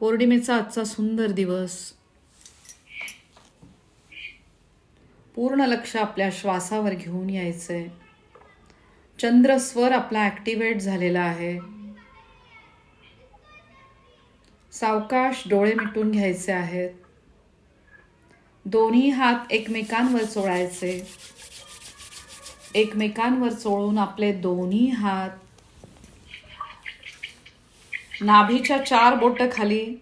पौर्णिमेचा आजचा सुंदर दिवस. पूर्ण लक्ष आपल्या श्वासावर घेऊन यायचंय चंद्रस्वर आपला ॲक्टिवेट झालेला आहे. सावकाश डोळे मिटून घ्यायचे आहेत. दोन्ही हात एकमेकांवर चोळायचे. एकमेकांवर चोळून आपले दोन्ही हात नाभीच्या चार बोट खाली.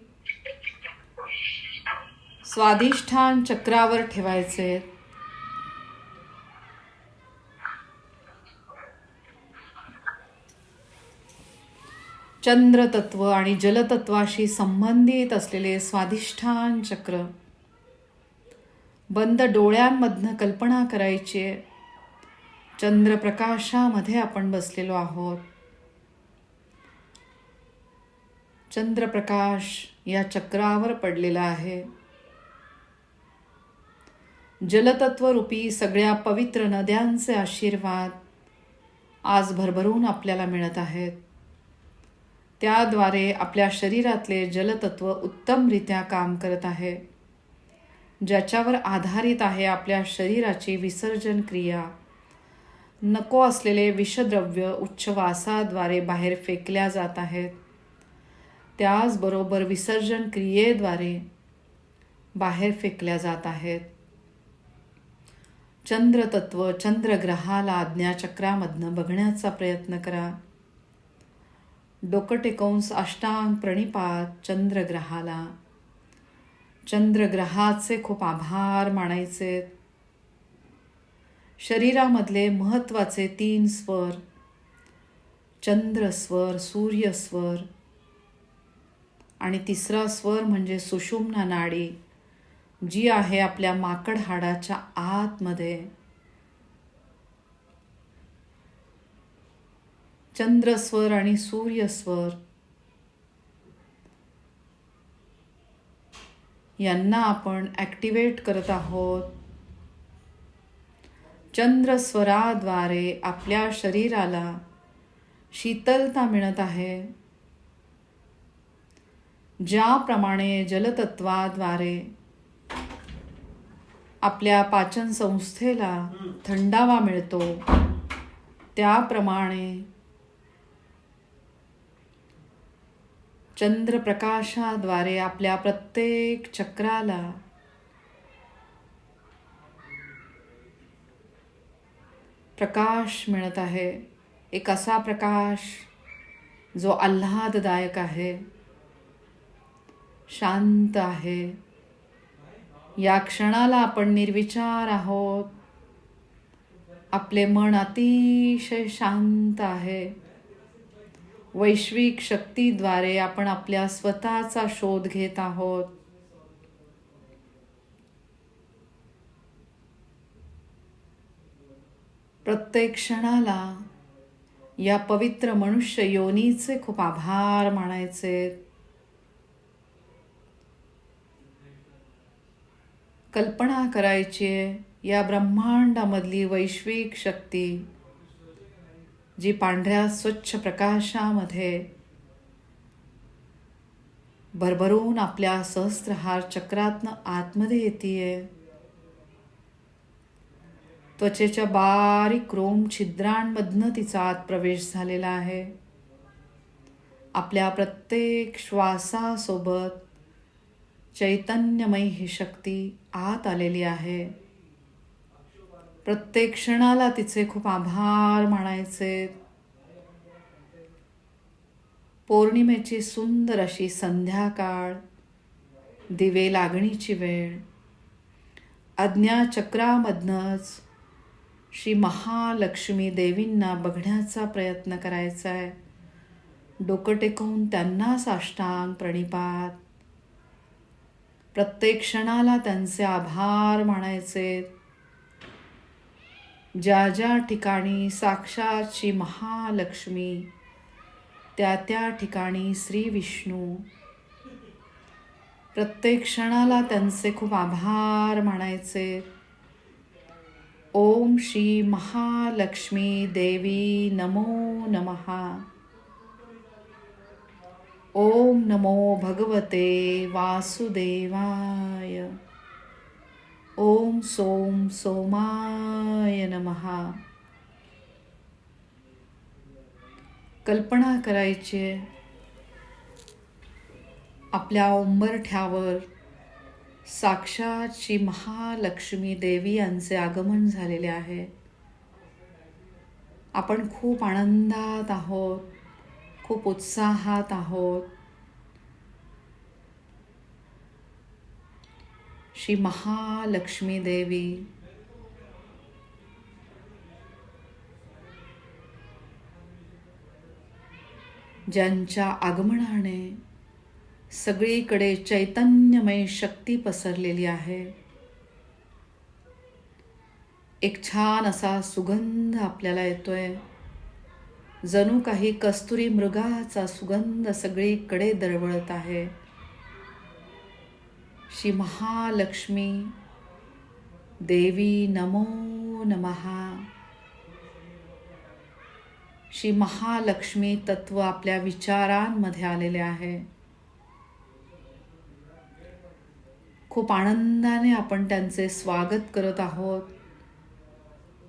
स्वाधिष्ठान चक्रावर ठेवायचे. चंद्र तत्व आणि जलतत्वाशी संबंधित असलेले स्वाधिष्ठान चक्र. बंद डोळ्यांमधनं कल्पना करायची. चंद्रप्रकाशामध्ये आपण बसलेलो आहोत. चंद्रप्रकाश या चक्रावर पडलेला आहे. जलतत्वरूपी सगळ्या पवित्र नद्यांचे आशीर्वाद आज भरभरून आपल्याला मिळत आहेत. त्याद्वारे आपल्या शरीरातले जलतत्व उत्तमरित्या काम करत आहे. ज्याच्यावर आधारित आहे आपल्या शरीराची विसर्जन क्रिया. नको असलेले विषद्रव्य उच्च वासाद्वारे बाहेर फेकल्या जात आहेत. त्याचबरोबर विसर्जन क्रियेद्वारे बाहेर फेकल्या जात आहेत. चंद्रतत्व चंद्रग्रहाला आज्ञाचक्रामधनं बघण्याचा प्रयत्न करा. डोकं टेकवून अष्टांग प्रणिपात चंद्रग्रहाला. चंद्रग्रहाचे खूप आभार मानायचे. शरीरामधले महत्त्वाचे तीन स्वर चंद्रस्वर सूर्यस्वर आणि तिसरा स्वर म्हणजे सुषुम्ना नाडी जी आहे आपल्या माकड हाडाच्या आतमध्ये. चंद्रस्वर आणि सूर्यस्वर यांना आपण ॲक्टिवेट करत आहोत. चंद्रस्वराद्वारे आपल्या शरीराला शीतलता मिळत आहे. ज्याप्रमाणे जलतत्वाद्वारे आपल्या पाचन संस्थेला थंडावा मिळतो त्याप्रमाणे चंद्रप्रकाशाद्वारे आपल्या प्रत्येक चक्राला प्रकाश मिळत आहे. एक असा प्रकाश जो आल्हाददायक आहे. शांत आहे. या क्षणाला आपण निर्विचार आहोत. आपले मन अतिशय शांत आहे. वैश्विक शक्तीद्वारे आपण आपल्या स्वतःचा शोध घेत आहोत. प्रत्येक क्षणाला या पवित्र मनुष्य योनीचे खूप आभार मानायचे. कल्पना करायची आहे. या ब्रह्मांडामधली वैश्विक शक्ती जी पांढऱ्या स्वच्छ प्रकाशामध्ये भरभरून आपल्या सहस्त्रहार चक्रातनं आतमध्ये येते त्वचेच्या बारीक रोम छिद्रांमधनं तिचा आत प्रवेश झालेला आहे. आपल्या प्रत्येक श्वासासोबत चैतन्यमयी ही शक्ती आत आलेली आहे. प्रत्येक क्षणाला तिचे खूप आभार मानायचे. पौर्णिमेची सुंदर अशी संध्याकाळ दिवे लागणीची वेळ आज्ञाचक्रामधनंच श्री महालक्ष्मी देवींना बघण्याचा प्रयत्न करायचा आहे डोकं टेकवून त्यांना साष्टांग प्रणिपात प्रत्येक क्षणाला त्यांचे आभार मानायचे. ज्या ज्या ठिकाणी साक्षात श्री महालक्ष्मी त्या त्या ठिकाणी श्री विष्णू. प्रत्येक क्षणाला त्यांचे खूप आभार मानायचे. ओम श्री महालक्ष्मी देवी नमो नमहा. ओम नमो भगवते वासुदेवाय। ओम सोम सोमाय नमहा कल्पना करायची आपल्या उंबरठ्यावर साक्षात श्री महालक्ष्मी देवी यांचे आगमन झालेले आहे. आपण खूप आनंदात आहोत. खूप उत्साहात आहोत. श्री महालक्ष्मी देवी. ज्यांच्या आगमनाने सगळीकडे चैतन्यमय शक्ती पसरलेली आहे. एक छान असा सुगंध आपल्याला येतोय. जणू काही कस्तुरी मृगाचा सुगंध सगळीकडे दरवळत आहे. श्री महालक्ष्मी देवी नमो नमहा श्री महालक्ष्मी तत्व आपल्या विचारांमध्ये आलेले आहे. खूप आनंदाने आपण त्यांचे स्वागत करत आहोत.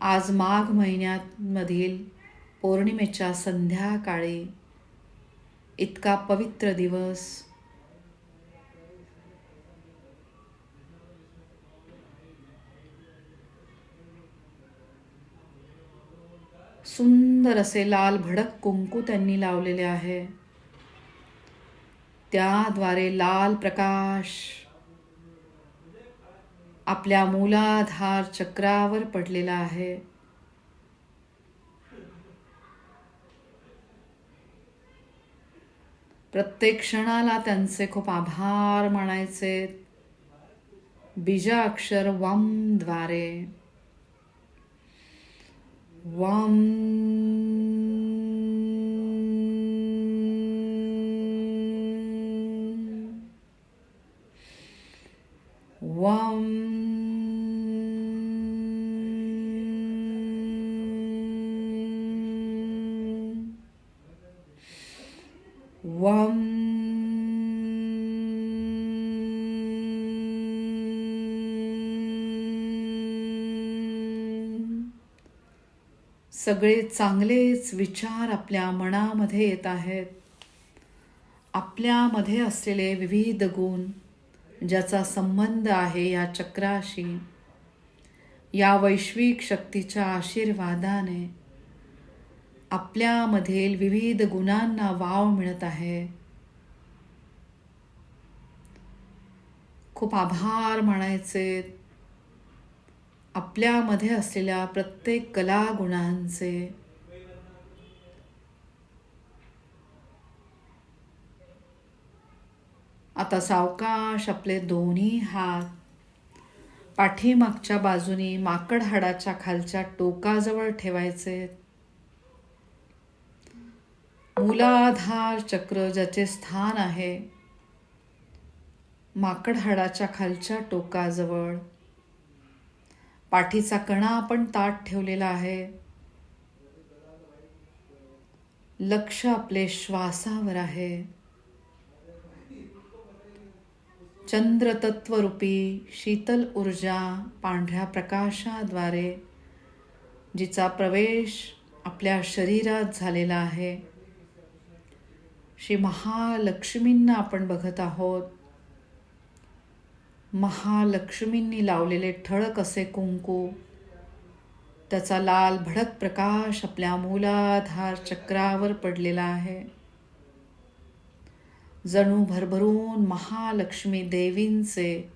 आज माघ महिन्यात मधील पौर्णिमेच्या संध्याकाळी इतका पवित्र दिवस. सुंदर असे लाल भडक कुंकू त्यांनी लावलेले आहे. त्याद्वारे लाल प्रकाश आपल्या मूलाधार चक्रावर पडलेला आहे. प्रत्येक क्षणाला त्यांचे खूप आभार मानायचे. बीजाक्षर वमद्वारे वम. वम. वम सगळे चांगलेच विचार आपल्या मनामध्ये येत आहेत. आपल्यामध्ये असलेले विविध गुण ज्याचा संबंध आहे या चक्राशी या वैश्विक शक्तीच्या आशीर्वादाने. आपल्यामधील विविध गुणांना वाव मिळत आहे. खूप आभार मानायचे. आपल्यामध्ये असलेल्या प्रत्येक कला गुणांचे आता सावकाश आपले दोन्ही हात पाठीमागच्या बाजूनी माकड हाडाच्या खालच्या टोकाजवळ ठेवायचे. मूलाधार चक्र ज्याचे स्थान आहे माकड हाडाच्या खालच्या टोकाजवळ. पाठीचा कणा आपण ताट ठेवलेला आहे. लक्ष आपले श्वासावर आहे. चंद्रतत्वरूपी शीतल ऊर्जा पांढऱ्या प्रकाशाद्वारे जिचा प्रवेश आपल्या शरीरात झालेला आहे. श्री महालक्ष्मींना आपण बघत आहोत. महालक्ष्मींनी लावलेले ठळक असे कुंकू त्याचा लाल भडक प्रकाश आपल्या मूलाधार चक्रावर पडलेला आहे. जणू भरभरून महालक्ष्मी देवींचे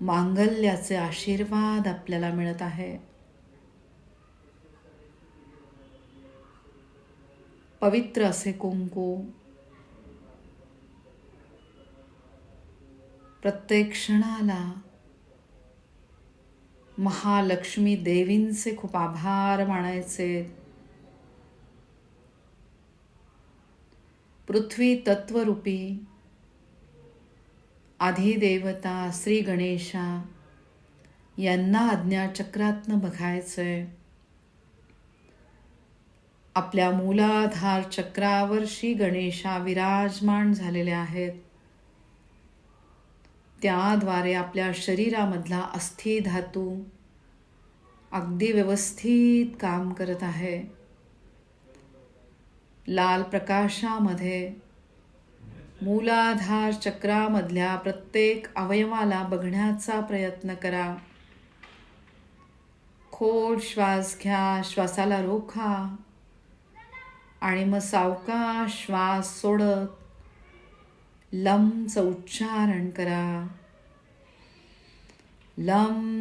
मांगल्याचे आशीर्वाद आपल्याला मिळत आहे. पवित्र असे कुंकू. प्रत्येक क्षणाला महालक्ष्मी देवींचे खूप आभार मानायचे. पृथ्वी तत्वरूपी आधिदेवता श्री गणेशा यांना आज्ञाचक्रातनं आहे आपल्या मूलाधार चक्रावर श्री गणेशा विराजमान झालेले आहेत. त्याद्वारे आपल्या शरीरामधला अस्थि धातू अगदी व्यवस्थित काम करत आहे. लाल प्रकाशामध्ये मूलाधार चक्रामधल्या प्रत्येक अवयवाला बघण्याचा प्रयत्न करा. खोल श्वास घ्या श्वासाला रोखा. आणि मग सावकाश श्वास सोडत लमचं उच्चारण करा. लम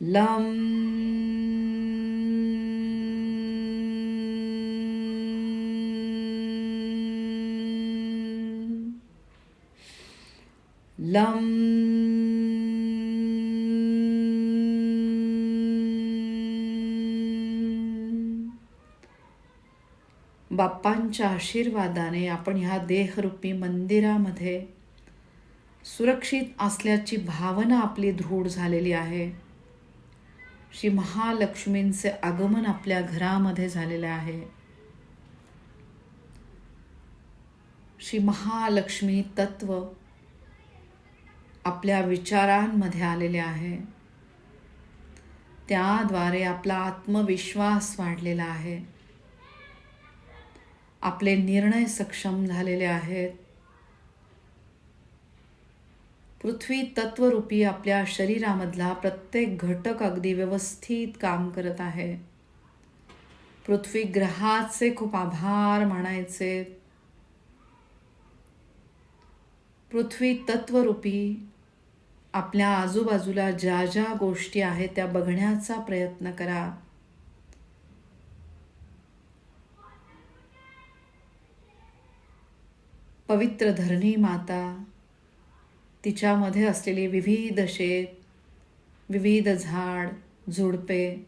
लम लं बाप्पांच्या आशीर्वादाने आपण ह्या देहरूपी मंदिरामध्ये सुरक्षित असल्याची भावना आपली दृढ झालेली आहे. श्री महालक्ष्मींचे आगमन आपल्या घरामध्ये झालेले आहे. श्री महालक्ष्मी तत्व आपल्या विचारांमध्ये आलेले आहे. त्याद्वारे आपला आत्मविश्वास वाढलेला आहे. आपले निर्णय सक्षम झालेले आहेत. पृथ्वी तत्वरूपी आपल्या शरीरामधला प्रत्येक घटक अगदी व्यवस्थित काम करत आहे. पृथ्वी ग्रहाचे खूप आभार मानायचे. पृथ्वी तत्वरूपी आपल्या आजूबाजूला ज्या ज्या गोष्टी आहेत त्या बघण्याचा प्रयत्न करा. पवित्र धरणी माता तिच्यामध्ये असलेले विविध शेत विविध झाड झुडपे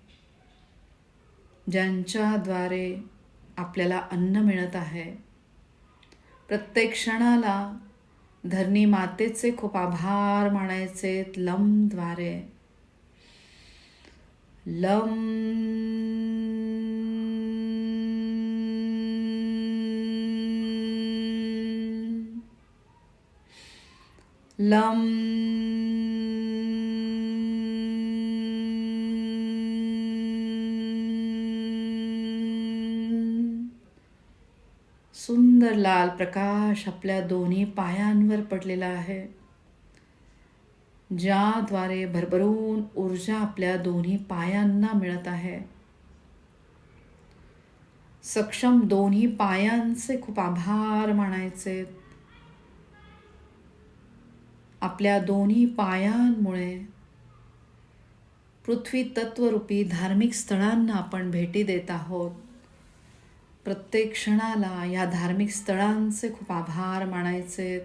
ज्यांच्याद्वारे आपल्याला अन्न मिळत आहे. प्रत्येक क्षणाला धरणी मातेचे खूप आभार मानायचे लमद्वारे लम लम सुंदर लाल प्रकाश आपल्या दोन्ही पायांवर पडलेला आहे. ज्याद्वारे भरभरून ऊर्जा आपल्या दोन्ही पायांना मिळत आहे. सक्षम दोन्ही पायांचे खूप आभार मानायचे. आपल्या दोन्ही पायांमुळे पृथ्वी तत्वरूपी धार्मिक स्थळांना आपण भेटी देत आहोत. प्रत्येक क्षणाला या धार्मिक स्थळांचे खूप आभार मानायचे.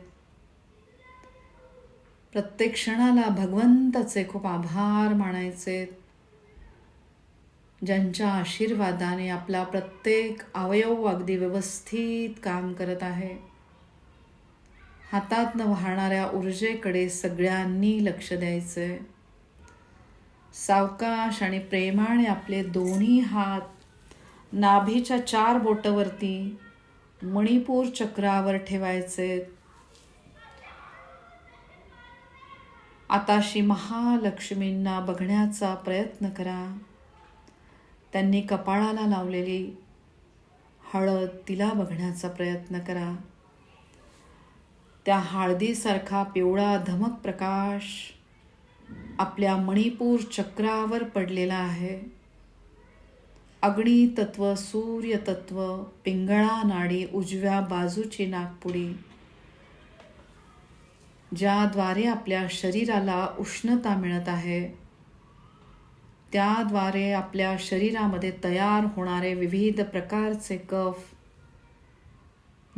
प्रत्येक क्षणाला भगवंताचे खूप आभार मानायचे. ज्यांच्या आशीर्वादाने आपला प्रत्येक अवयव अगदी व्यवस्थित काम करत आहे. हातातनं वाहणाऱ्या ऊर्जेकडे सगळ्यांनी लक्ष द्यायचंय सावकाश आणि प्रेमाने आपले दोन्ही हात नाभीच्या चार बोटवरती मणिपूर चक्रावर ठेवायचे. आताशी महालक्ष्मींना बघण्याचा प्रयत्न करा. त्यांनी कपाळाला लावलेली हळद तिला बघण्याचा प्रयत्न करा. त्या हळदीसारखा पिवळा धमक प्रकाश आपल्या मणिपूर चक्रावर पडलेला आहे. अग्नी तत्व सूर्य तत्व पिंगळा नाडी उजव्या बाजूची नागपुडी ज्याद्वारे आपल्या शरीराला उष्णता मिळत आहे त्याद्वारे आपल्या शरीरामध्ये तयार होणारे विविध प्रकारचे कफ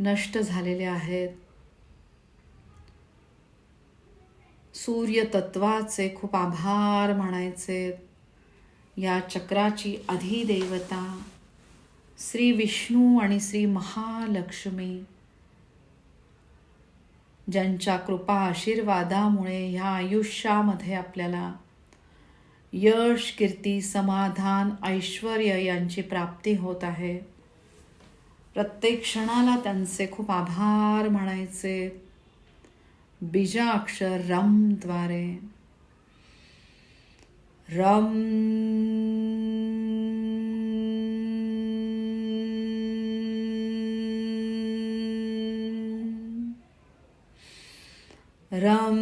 नष्ट झालेले आहेत. सूर्यतत्वाचे खूप आभार म्हणायचे या चक्राची अधिदेवता श्री विष्णू आणि श्री महालक्ष्मी. ज्यांच्या कृपा आशीर्वादामुळे ह्या आयुष्यामध्ये आपल्याला यश कीर्ती समाधान ऐश्वर यांची प्राप्ती होत आहे. प्रत्येक क्षणाला त्यांचे खूप आभार म्हणायचे. बीजाक्षर रमद्वारे रम रम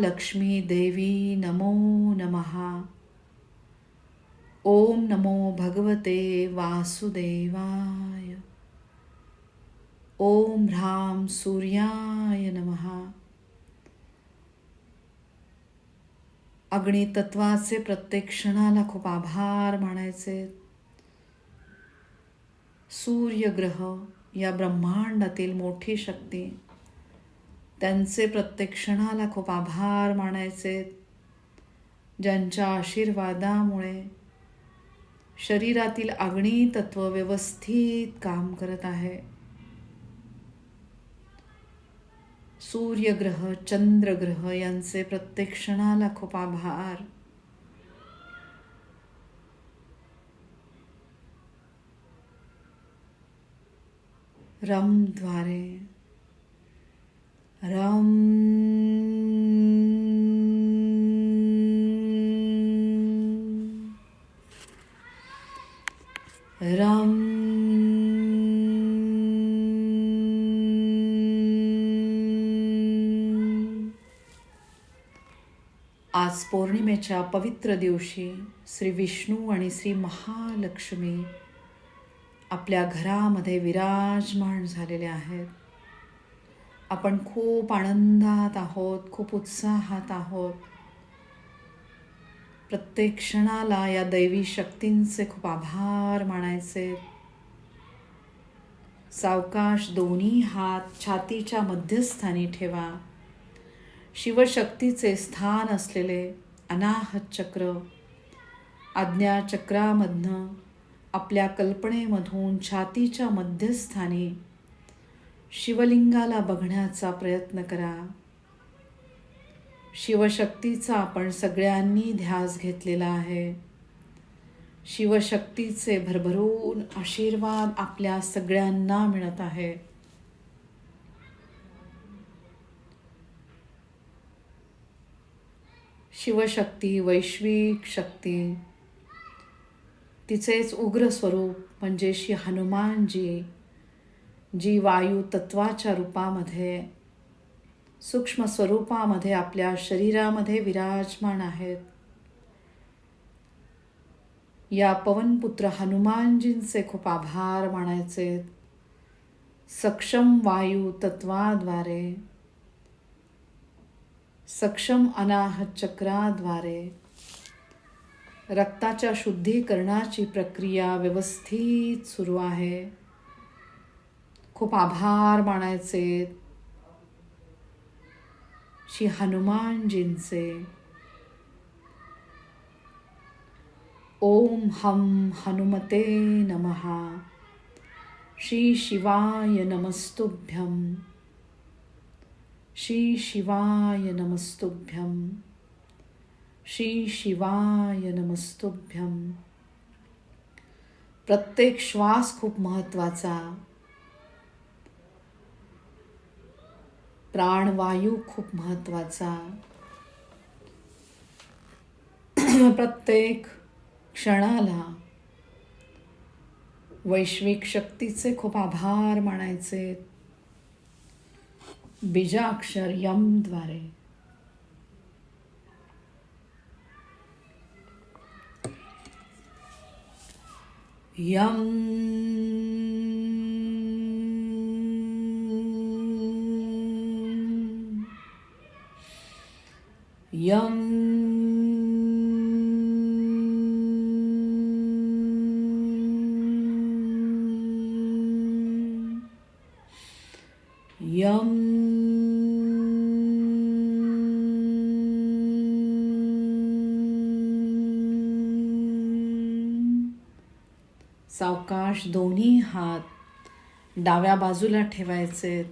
लक्ष्मी देवी नमो नमः। ओम नमो भगवते वासुदेवाय। ओम ह्राम सूर्याय नमः। अग्नितत्वाचे प्रत्येक क्षणाला खूप आभार मानायचे। सूर्यग्रह या ब्रह्मांडातील मोठी शक्ती त्यांचे प्रत्येक क्षणाला खूप आभार मानायचे. ज्यांच्या आशीर्वादामुळे शरीरातील अग्नी तत्व व्यवस्थित काम करत आहे. सूर्यग्रह चंद्रग्रह यांचे प्रत्येक क्षणाला खूप आभार. रमद्वारे रम रम आज पौर्णिमेच्या पवित्र दिवशी श्री विष्णू आणि श्री महालक्ष्मी आपल्या घरामध्ये विराजमान झालेले आहेत. आपण खूप आनंदात आहोत खूप उत्साहात आहोत. प्रत्येक क्षणाला या दैवी शक्तींचे खूप आभार मानायचे. सावकाश दोन्ही हात छातीच्या मध्यस्थानी ठेवा. शिवशक्तीचे स्थान असलेले अनाहत चक्र आज्ञाचक्रामधनं आपल्या कल्पनेमधून छातीच्या मध्यस्थानी शिवलिंगाला बघण्याचा प्रयत्न करा. शिवशक्तीचा आपण सगळ्यांनी ध्यास घेतलेला आहे. शिवशक्तीचे भरभरून आशीर्वाद आपल्या सगळ्यांना मिळत आहे. शिवशक्ती वैश्विक शक्ती. तिचेच उग्र स्वरूप म्हणजे श्री हनुमानजी जी वायू तत्वाच्या रूपामध्ये सूक्ष्म स्वरूपामध्ये आपल्या शरीरामध्ये विराजमान आहेत. या पवनपुत्र हनुमानजींचे खूप आभार मानायचे. सक्षम वायू तत्वाद्वारे सक्षम अनाहत चक्राद्वारे रक्ताच्या शुद्धीकरणाची प्रक्रिया व्यवस्थित सुरू आहे. खूप आभार मानायचे. श्री हनुमानजींचे. ओम हम हनुमते नमः. श्री शिवाय नमस्तुभ्यं. श्री शिवाय नमस्तुभ्यं. श्री शिवाय नमस्तुभ्यं. प्रत्येक श्वास खूप महत्त्वाचा. प्राणवायू खूप महत्त्वाचा. प्रत्येक क्षणाला वैश्विक शक्तीचे खूप आभार मानायचे. बीजाक्षर यमद्वारे यम यम Yum. सावकाश दोन्ही हात डाव्या बाजूला ठेवायचे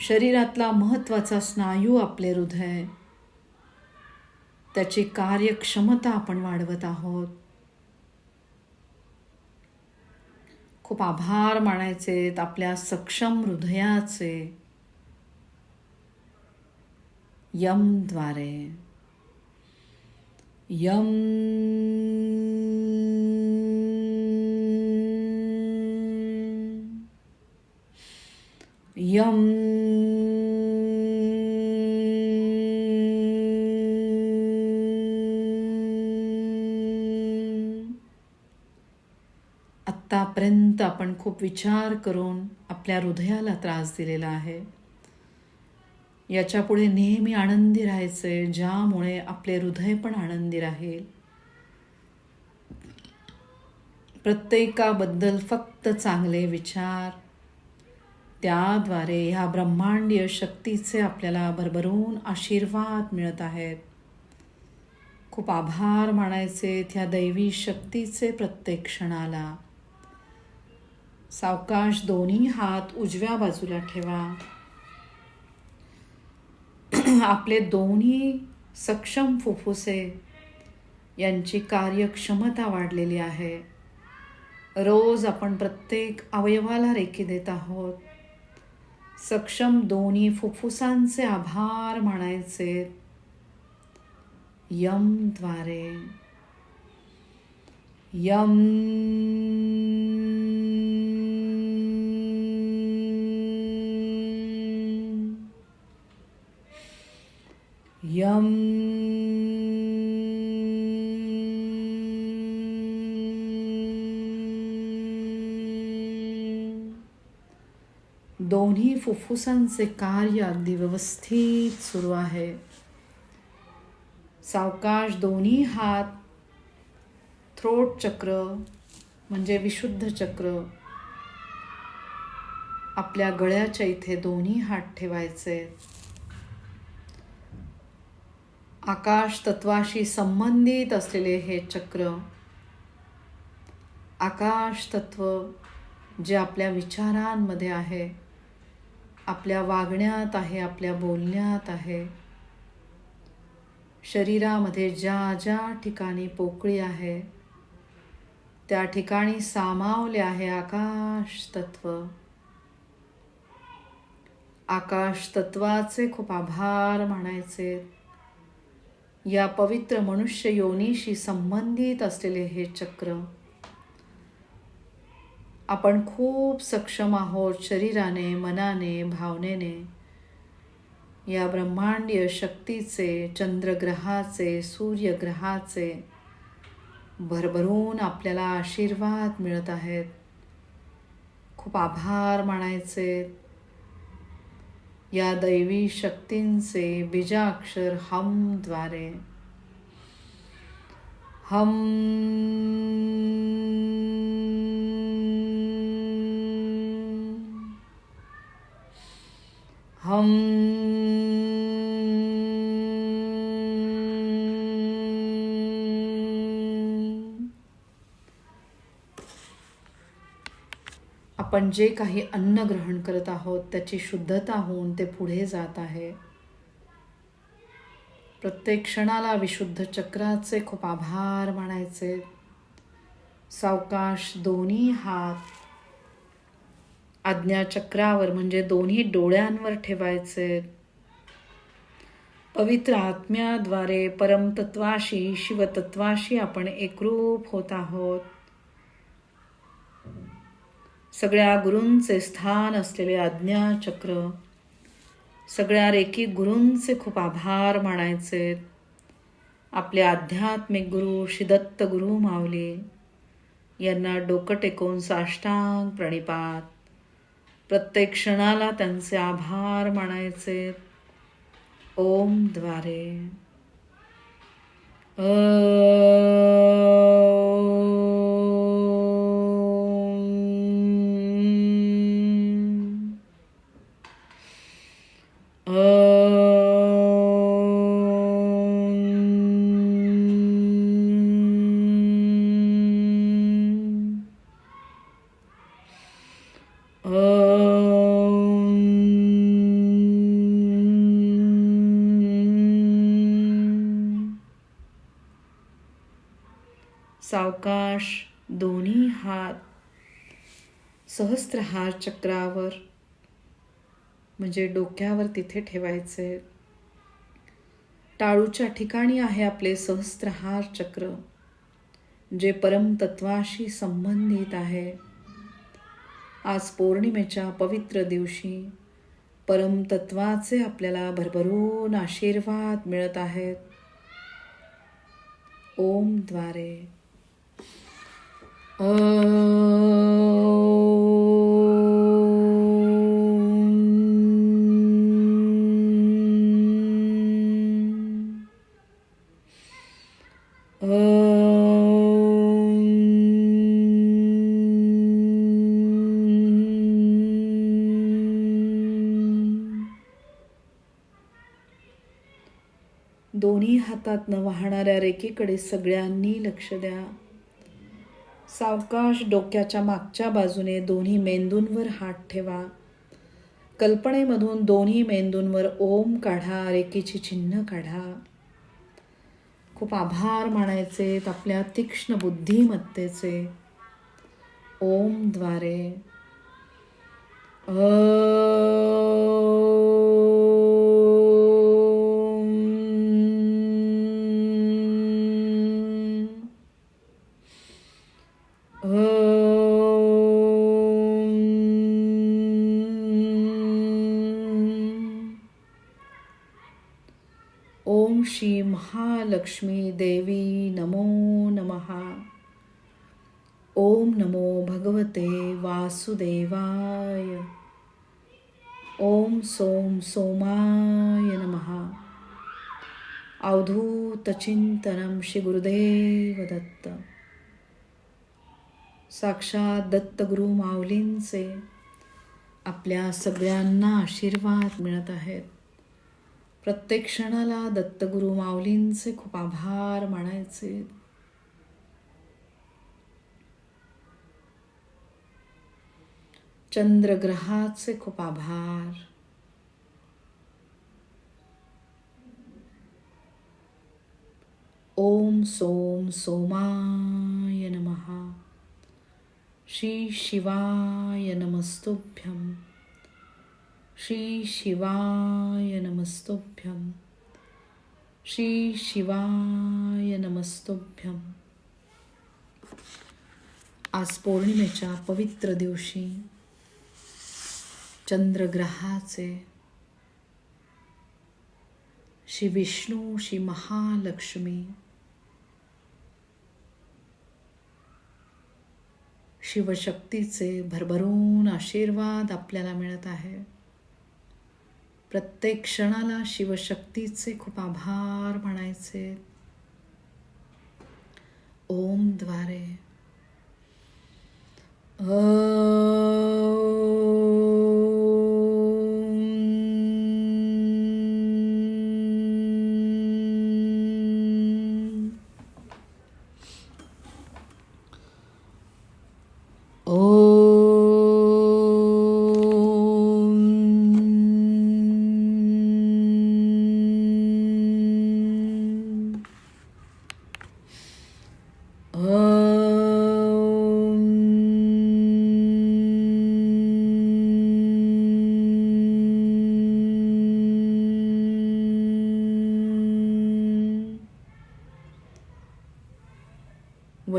शरीरातला महत्त्वाचा स्नायू आपले हृदय त्याची कार्यक्षमता आपण वाढवत आहोत. खूप आभार मानायचे आपल्या सक्षम हृदयाचे. यमद्वारे यम यम आतापर्यंत आपण खूप विचार करून आपल्या हृदयाला त्रास दिलेला आहे. याच्यापुढे नेहमी आनंदी राहायचे ज्यामुळे आपले हृदय पण आनंदी राहील. प्रत्येकाबद्दल फक्त चांगले विचार त्याद्वारे ह्या ब्रह्मांडीय शक्तीचे आपल्याला भरभरून आशीर्वाद मिळत आहेत. खूप आभार मानायचे त्या दैवी शक्तीचे प्रत्येक क्षणाला. सावकाश दोन्ही हात उजव्या बाजूला ठेवा. आपले दोन्ही सक्षम फुफ्फुसे यांची कार्यक्षमता वाढलेली आहे. रोज आपण प्रत्येक अवयवाला रेखी देत आहोत. सक्षम दोन्ही फुफ्फुसांचे आभार म्हणायचे यमद्वारे यम यम दोन्ही फुफ्फुसांचे कार्य अगदी व्यवस्थित सुरू आहे. सावकाश दोन्ही हात थ्रोट चक्र म्हणजे विशुद्ध चक्र आपल्या गळ्याच्या इथे दोन्ही हात ठेवायचे. आकाश तत्वाशी संबंधित असलेले हे चक्र आकाश तत्व जे आपल्या विचारांमध्ये आहे आपल्या वागण्यात आहे आपल्या बोलण्यात आहे शरीरामध्ये ज्या ज्या ठिकाणी पोकळी आहे त्या ठिकाणी सामावले आहे आकाश तत्व. आकाश तत्वाचे खूप आभार मानायचे. या पवित्र मनुष्य योनीशी संबंधित असलेले हे चक्र. आपण खूप सक्षम आहोत शरीराने मनाने भावनेने. या ब्रह्मांडीय शक्तीचे चंद्रग्रहाचे सूर्यग्रहाचे भरभरून आपल्याला आशीर्वाद मिळत आहेत. खूप आभार मानायचे. या दैवी शक्तींचे बीजाक्षर हमद्वारे हम हम आपण जे काही अन्न ग्रहण करत आहोत त्याची शुद्धता होऊन ते पुढे जात आहे. प्रत्येक क्षणाला विशुद्ध चक्राचे खूप आभार मानायचे. सावकाश दोन्ही हात आज्ञाचक्रावर म्हणजे दोन्ही डोळ्यांवर ठेवायचे. पवित्र आत्म्याद्वारे परमतत्वाशी शिवतत्वाशी आपण एकरूप होत आहोत. सगळ्या गुरूंचे स्थान असलेले आज्ञाचक्र सगळ्या रेकी गुरूंचे खूप आभार मानायचे. आपले आध्यात्मिक गुरु श्रीदत्त गुरु माऊली यांना डोकं टेकवून साष्टांग प्रणिपात. प्रत्येक क्षणाला त्यांचे आभार मानायचे. ओमद्वारे Om. सावकाश दोन्ही हात सहस्त्रहार चक्रावर म्हणजे डोक्यावर तिथे ठेवायचे. टाळूच्या ठिकाणी आहे आपले सहस्त्रहार चक्र जे परमतत्वाशी संबंधित आहे. आज पौर्णिमेच्या पवित्र दिवशी परमतत्वाचे आपल्याला भरभरून आशीर्वाद मिळत आहेत. ओमद्वारे दोन्ही हातातनं वाहणाऱ्या रेखेकडे सगळ्यांनी लक्ष द्या. सावकाश डोक्याच्या मागच्या बाजूने दोन्ही मेंदूंवर हात ठेवा. कल्पनेमधून दोन्ही मेंदूंवर ओम काढा रेकीची चिन्ह काढा. खूप आभार मानायचे आपल्या तीक्ष्ण बुद्धिमत्तेचे. ओमद्वारे ओम. लक्ष्मी देवी नमो नमः। ओम नमो भगवते वासुदेवाय। ओम सोम सोमाय नमः। अवधूतचिंतनं श्री गुरुदेव दत्त साक्षात दत्तगुरु माऊलींचे आपल्या सगळ्यांना आशीर्वाद मिळत आहेत. प्रत्येक क्षणाला दत्तगुरु माऊलींचे खूप आभार मानायचे. चंद्रग्रहाचे खूप आभार. ओम सोम सोमाय नमः. श्री शिवाय नमस्तुभ्यं श्री शिवाय नमस्तुभ्यं। श्री शिवाय नमस्तुभ्यं। आज पौर्णिमेच्या पवित्र दिवशी चंद्रग्रहाचे श्री विष्णू श्री महालक्ष्मी शिवशक्तीचे भरभरून आशीर्वाद आपल्याला मिळत आहे. प्रत्येक क्षणाला शिवशक्तीचे खूप आभार मानायचे ओमद्वारे ओ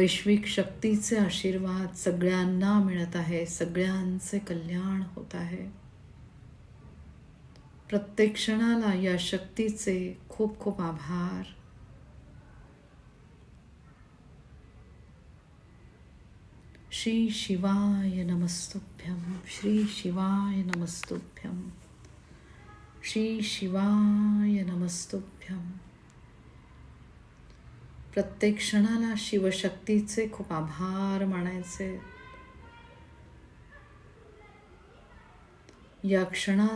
वैश्विक शक्तीचे आशीर्वाद सगळ्यांना मिळत आहे, सगळ्यांचे कल्याण होत आहे. प्रत्येक क्षणाला या शक्तीचे खूप खूप आभार. श्री शिवाय नमस्तुभ्यम श्री शिवाय नमस्तुभ्यम श्री शिवाय नमस्तुभ्यं. प्रत्येक क्षणाला शिवशक्तीचे खूप आभार मानायचे. या क्षणाचा